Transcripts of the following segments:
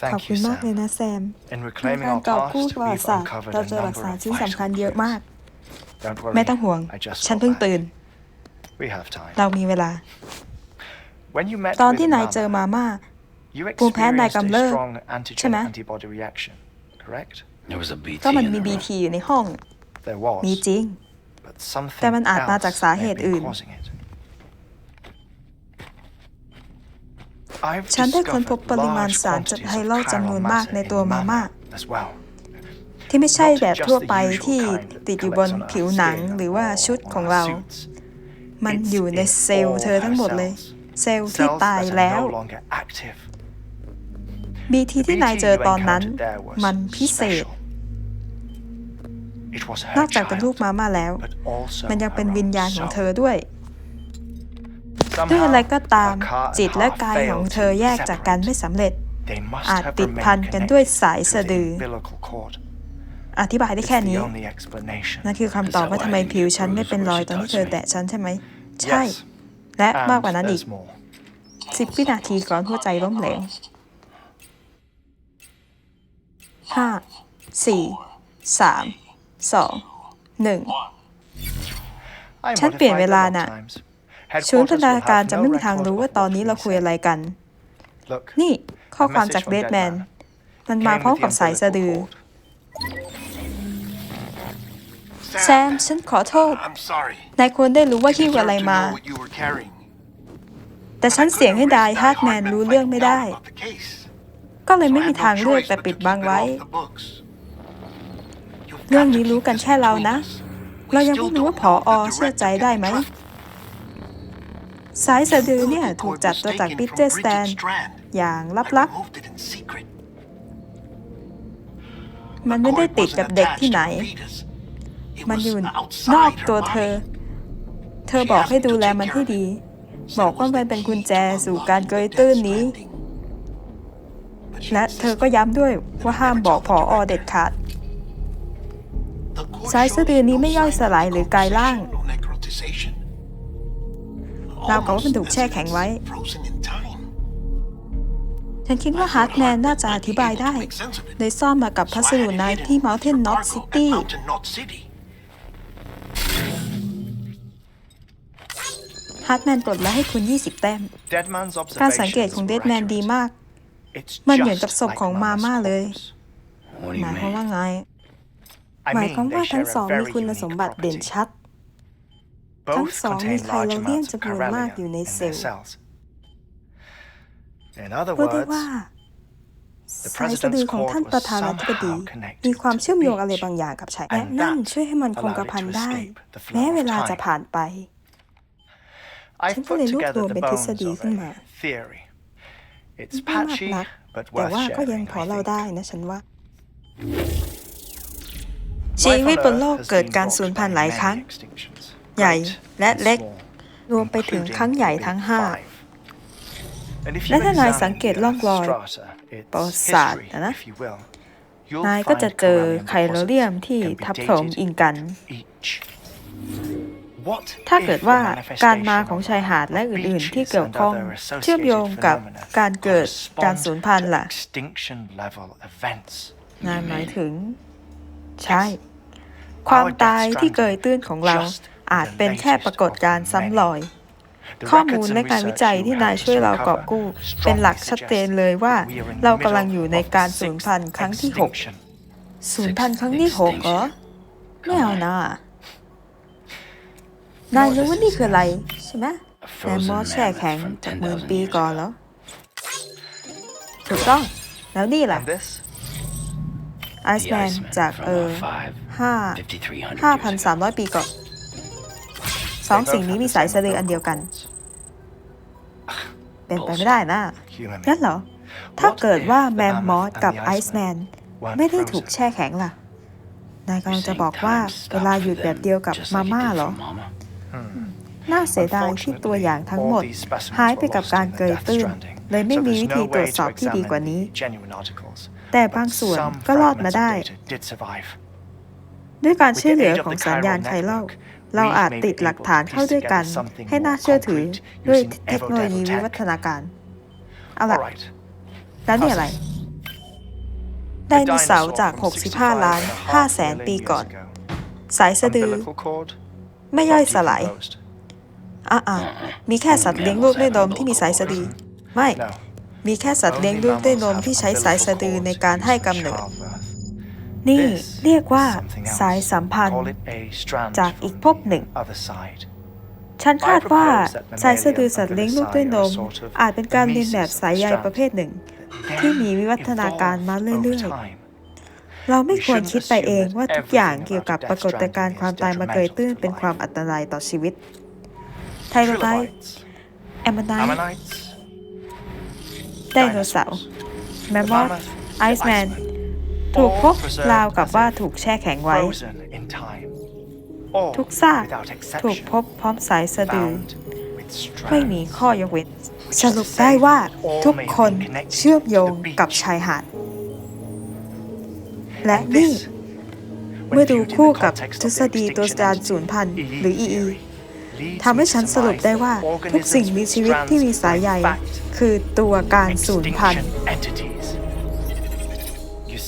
ขอบ Thank คุ you, ณมากเลย Sam. นะแซม In ใน reclaiming การ our กอบกู้ past, ประวัติ we've ศาสตร์ uncovered เรา a เจอหลัก number ฐาน of ชิ้น vital สำคัญเยอะ clues. มาก Don't worry. ไม่ต้องห่วง I just ฉัน got เพิ่ง back. ตื่น We have time. เรามีเวลา When you met ตอน with ที่นายเจอ Mama, มาม่า you ภูมิแพ้นาย experienced กำเริ a บ strong ใช่ไหม antigen antibody reaction, correct? There was a BT ก็มัน in มี the บี room. ทีอยู่ในห้อง There was. มีจริง But something แต่มันอาจมา else จากสาเห may ตุ have been อื่น ฉันได้ค้นพบ discovered ปริมาณ large สารจาก quantities ไฮ of โลจำนวน chiral มาก matter ใน in ตัวมาม่า Mama as well. ที่ไม่ใช่ Not แบบ just ทั่ว the ไป usual ที่ kind that ติดอยู่บน collects on ผิว our หนัง skin หรือว่า or ชุด on ของ our เรา suits. มัน It's อยู่ใน in เซลล์ all เธอทั้งหมด her เลย cells. เซลล์ที่ Cells ตาย that are แล้ว no longer active. บีที The ที่นาย BT เจอ you ตอนนั้น encountered there was มันพิเศษ special. It was น her อกจากเป็นลูก child, มาม่าแล้ว but also มันยังเป็น her วิญ own ญาณของ soul. เธอด้วย Somehow, ด้วยอะไรก็ตาม her car and จิตและ heart กายของ failed เธอ to แยกจากกันไม่ separate. สำเร็จ They must อาจ have ติด remained พันกันด้วย connected สายสะ through ดือ the umbilical cord. อธิบายได้ It's แค่ the นี้ only explanation. นั่นคือคำตอบว่าทำไมผิวฉันไม่เป็นรอยตอนที่เธอแตะฉันใช่ไหม ใช่ Yes. และมาก And กว่านั้นอีก there's more. สิบวินาทีก่อนหัวใจล้มเหลวห้าสี่สามสองหนึ่ง I ฉันเปลี่ยน modified เวลา them all น่ะ times. ศูนย์พั Headquarters ฒนา will การ have จะ no ไม่มีทาง record รู้ of ว่าตอนนี้ what เรา we คุย said. อะไรกัน Look, นี่ข้อ a ความจาก message เด from ด Dead แมน Man. มันมา Came พร้อม with กับ the สายสะดือ umbilical cord. แซม ฉันขอโทษ I'm sorry. นายควรได้รู้ว่า You หิ้วอะไร deserve to มา know what you were carrying. แต่ฉันเสียงให้ไดฮาร์ดแมนรู้เรื่องไม่ได้ About the case. ก็เลย So ไม่ I มี had ทาง no เลือก choice แต่ but ปิด to บัง keep it ไว้ off the books. You've เรื่อง got to นี้รู้ keep กัน this แค่เรา between นะ us. เรา We ยัง still ไม่รู้ว่า don't ผอ know อ if the เชื่อใจ director ได้ can ไหม be trusted. สายสะดือเนี่ยถูกจัดตัวจากปิเตอร์สแตน อย่างลับๆ มันไม่ได้ติดกับเด็กที่ไหน มันอยู่นอกตัวเธอ เธอบอกให้ดูแลมันให้ดี บอกว่ามันเป็นกุญแจสู่การเกยตื้นนี้ และเธอก็ย้ำด้วยว่าห้ามบอกผออเด็ดขาดสายสะดือนี้ไม่ย่อยสลายหรือกลายร่าง ราวกับว่ามันถูกแช่แข็งไว้ ฉันคิดว่าฮาร์ดแมนน่าจะอธิบายได้เลยซ่อนมากับพัสดุนายที่ Mountain Knot City ฮาร์ดแมนกดแล้วให้คุณ 20 แต้ม การสังเกตของเดดแมนดีมาก มันเหมือนกับศพของมาม่าเลย หมายความว่าไง หมายความว่าทั้งสองมีคุณสมบัติเด่นชัด ทั้ง Both สองมี contain ไคโร large เลียน amounts of จำนวนมาก carellium อยู่ใน in เซ their ลล์ cells. In other พูดได้ words, ว่า the สายสะดือ president's ของ cord ท่าน was ประธานาธิบดี somehow connected มีความ to เชื่อม the โยงอะไร beach. บางอย่างกับชาย And และนั่น that ช่วยให้มันคงกระพัน allowed it to ได้ escape the flow แม้เวลา of จะ time. ผ่านไป I've ฉันก็ put เลยรวบร together วม the เป็นทฤษ bones ฎี of ขึ้นมา a theory. It's ไม่มาก patchy, นัก but แต่ worth ว่าก็ยัง sharing, พอ I เล่า think. ได้นะฉันว่า ชีวิตบนโลกเกิดการสูญพันธุ์หลายครั้ง ใหญ่และเล็ก รวมไปถึงครั้งใหญ่ทั้งห้าและถ้านายสังเกตร่องรอยประวัติศาสตร์นะนะนายก็จะเจอไคโรเลียมที่ทับถมอิงกัน ถ้าเกิดว่าการมาของชายหาดและอื่นๆ ที่เกี่ยวข้องเชื่อมโยงกับการเกิดการสูญพันธุ์ล่ะนายหมายถึง ใช่ ความตายที่เกยตื้นของเรา อาจเป็นแค่ปรากฏการณ์ซ้ำรอย ข้อมูลและการวิจัยที่นายช่วยเรากอบกู้ เป็นหลักชัดเจนเลยว่า เรากำลังอยู่ในการสูญพันธุ์ครั้งที่6สูญพันธุ์ครั้งที่หกเหรอไม่เอานะนายรู้ว่านี่คืออะไรใช่ไหมแมมมอสแช่แข็งจากหมื่นปีก่อนแล้วถูกต้อง แล้วนี่ล่ะไอซ์ The แมน Iceman จาก from เออ uh, five, ห้า5300ห้า years พัน ago. สามร้อยปีก่อน สองสิ่งนี้มีสายสะดืออันเดียวกัน เป็นไปไม่ได้นะงั้นเหรอ ถ้าเกิดว่าแมมมอสกับไอซ์แมนไม่ได้ถูกแช่แข็งล่ะ นายกำลังจะบอกว่าเวลาหยุดแบบเดียวกับมาม่าเหรอ น่าเสียดายที่ตัวอย่างทั้งหมด หายไปกับการเกยตื้น เลยไม่มีวิธีตรวจสอบที่ดีกว่านี้ แต่บางส่วนก็รอดมาได้ ด้วยการช่วยเหลือของสัญญาณไคเล่า เราอาจติดหลักฐานเข้าด้วยกัน ให้น่าเชื่อถือด้วยเทคโนโลยีวิวัฒนาการ เอาล่ะ แล้วนี่อะไร ไดโนเสาร์จาก 65 ล้าน5แสนปีก่อน สายสะดือ ไม่ย่อยสลายอะอะมีแค่สัตว์เลี้ยงลูกด้วยนมที่มีสายสะดือ ไม่ มีแค่สัตว์เลี้ยงลูกด้วยนมที่ใช้สายสะดือในการให้กำเนิด นี่เรียกว่าสายสัมพันธ์ จากอีกภพหนึ่ง ฉันคาดว่าสายสะดือสัตว์เลี้ยงลูกด้วยนม อาจเป็นการเรียนแบบสายใยประเภทหนึ่ง ที่มีวิวัฒนาการมาเรื่อยๆ เราไม่ควรคิดไปเองว่าทุกอย่างเกี่ยวกับปรากฏการณ์ความตายมาเกยตื้นเป็นความอันตรายต่อชีวิต ไทโรไทต์แอม m น i นไดโนเสาร์แมมมอธไอซ์แมน ถูกพบราวกับว่าถูกแช่แข็งไว้ ทุกซากถูกพบพร้อมสายสะดือ ไม่มีข้อยกเว้น สรุปได้ว่าทุกคนเชื่อมโยงกับชายหาด และนี่ เมื่อดูคู่กับทฤษฎีตัวการสูญพันธุ์หรือ EE ทำให้ฉันสรุปได้ว่าทุกสิ่งมีชีวิตที่มีสายใยคือตัวการสูญพันธุ์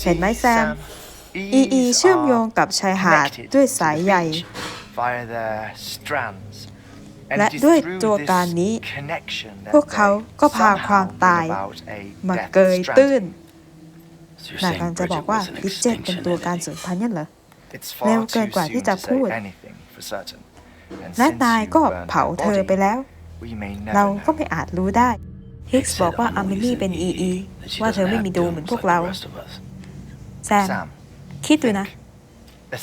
เห็นไหมแซม EE เชื่อมโยงกับชายหาดด้วยสายใยและด้วยตัวการนี้ พวกเขาก็พาความตาย มาเกยตื้น So you're นาย saying กำลังจะบอก Bridget ว่า was an ดิเจตเป็น extinction ตัวการ entity? สูญพันธุ์นั่นเหรอเร็เร็ววเกิเกินนกกว่าว่าที่ที่จะจะพูพูดดและและนานายยก็ก็เผาเผาเธเธออไปไปแล้วแล้ว เราเราก็ก็ไม่อาจรู้ได้ ฮิกส์บอกว่าอามิลี่เป็น EE ว่าเธอไม่มีดวงเหมือนพวกเรา แซม คิดดูนะ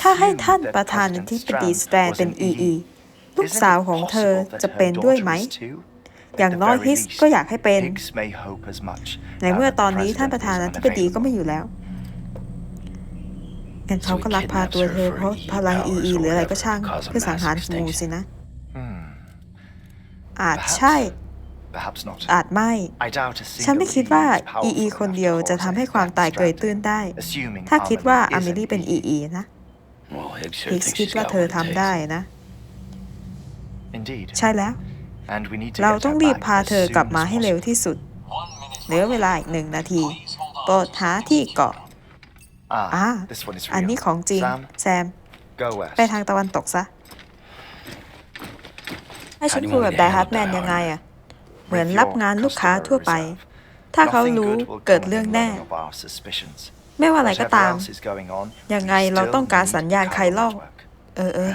ถ้าให้ท่านประธานาธิบดีสแตรนเป็น EE ลูกสาวของเธอจะเป็นด้วยไหม อย่างน้อยฮิกส์ก็อยากให้เป็น ในเมื่อตอนนี้ท่านประธานาธิบดีก็ไม่อยู่แล้วงั้นเขาก็ลักพาตัวเธอเพราะพลัง EE หรืออะไรก็ช่างเพื่อสังหารหมูสินะ อาจใช่ อาจไม่ ฉันไม่คิดว่า EE คนเดียวจะทำให้ความตายเกยตื้นได้ ถ้าคิดว่าอามิลี่เป็น EE นะ Well, Higgs sure ฮิกส์ thinks คิด she's ว่า got เธ what อ it ทำได้ takes. นะ ใช่แล้ว เราเราต้ต้อองงรีรีบบพาพาเธเธออกกลัลับบมามาให้ให้เร็เร็ววที่สุด เหลือเวลาอีกหนึ่งนาที โปรดหาที่เกาะอ่าอ่าอัอันนนี้นี้ขขอองงจจริริงงแซมไปไปทางตะวันตกซะ ให้ฉันคุยกับไดฮาร์ดแมนยังไงอะ เหมือนรับงานลูกค้าทั่วไป ถ้าเขารู้เกิดเรื่องแน่ ไม่ว่าอะไรก็ตาม ยังไงเราต้องการสัญญาณใครเล่าเออเออ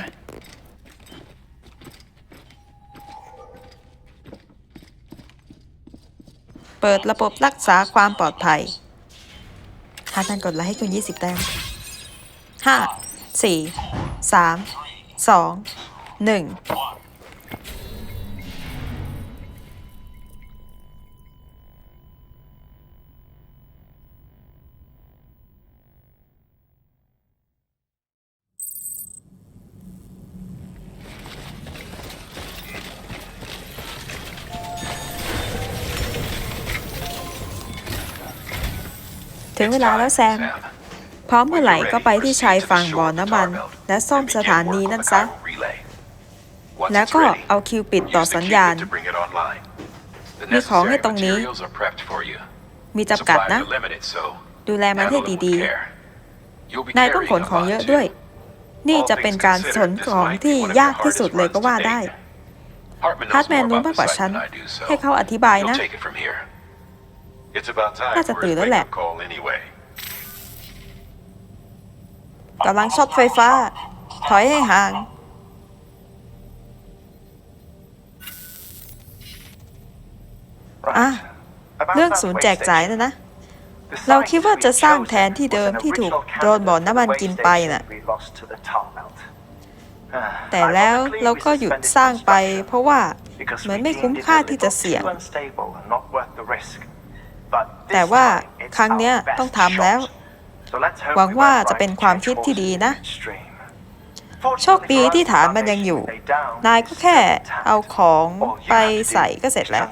เปิดระบบรักษาความปลอดภัยหาท่านกดไลค์ให้คุณ 20 แต้ม 5 4 3 2 1 ถึงเวลาแล้วแซม พร้อมเมื่อไหร่ก็ไปที่ชายฝั่งบ่อน้ำมัน และซ่อมสถานีนั่นซะ แล้วก็เอาคิวปิดต่อสัญญาณ มีของให้ตรงนี้ มีจำกัดนะ ดูแลมันให้ดีๆ นายต้องขนของเยอะด้วย นี่จะเป็นการขนของที่ยากที่สุดเลยก็ว่าได้ฮาร์ดแมนรู้มากกว่าฉัน ให้เขาอธิบายนะ น่าจะตื่นแล้วแหละกำลังช็อตไฟฟ้า ถอยให้ห่าง อะ เรื่องศูนย์แจกจ่ายนะนะ เราคิดว่าจะสร้างแทนที่เดิมที่ถูกโดนบ่อนน้ำมันกินไปน่ะ แต่แล้วเราก็หยุดสร้างไปเพราะว่าเหมือนไม่คุ้มค่าที่จะเสี่ยง แต่ว่าครั้งเนี้ยต้องทำแล้ว หวังว่าจะเป็นความคิดที่ดีนะ โชคดีที่ฐานมันยังอยู่ นายก็แค่เอาของไปใส่ก็เสร็จแล้ว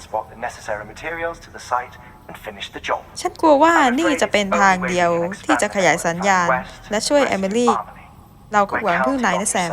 ฉันกลัวว่านี่จะเป็นทางเดียวที่จะขยายสัญญาณ และช่วยเอมิลี่ เราก็หวังพึ่งนายนะแซม